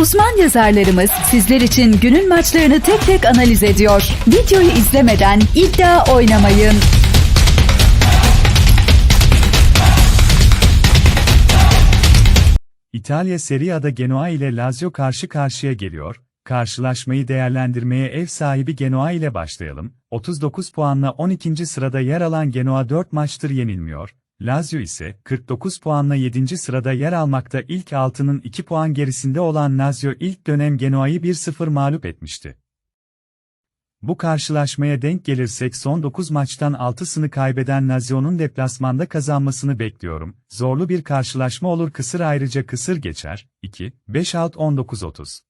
Uzman yazarlarımız sizler için günün maçlarını tek tek analiz ediyor. Videoyu izlemeden iddia oynamayın. İtalya Serie A'da Genoa ile Lazio karşı karşıya geliyor. Karşılaşmayı değerlendirmeye ev sahibi Genoa ile başlayalım. 39 puanla 12. sırada yer alan Genoa 4 maçtır yenilmiyor. Lazio ise 49 puanla 7. sırada yer almakta ilk altının 2 puan gerisinde olan Lazio ilk dönem Genoa'yı 1-0 mağlup etmişti. Bu karşılaşmaya denk gelirsek son 9 maçtan 6'sını kaybeden Lazio'nun deplasmanda kazanmasını bekliyorum. Zorlu bir karşılaşma olur kısır ayrıca kısır geçer. 2, 5 alt 19-30.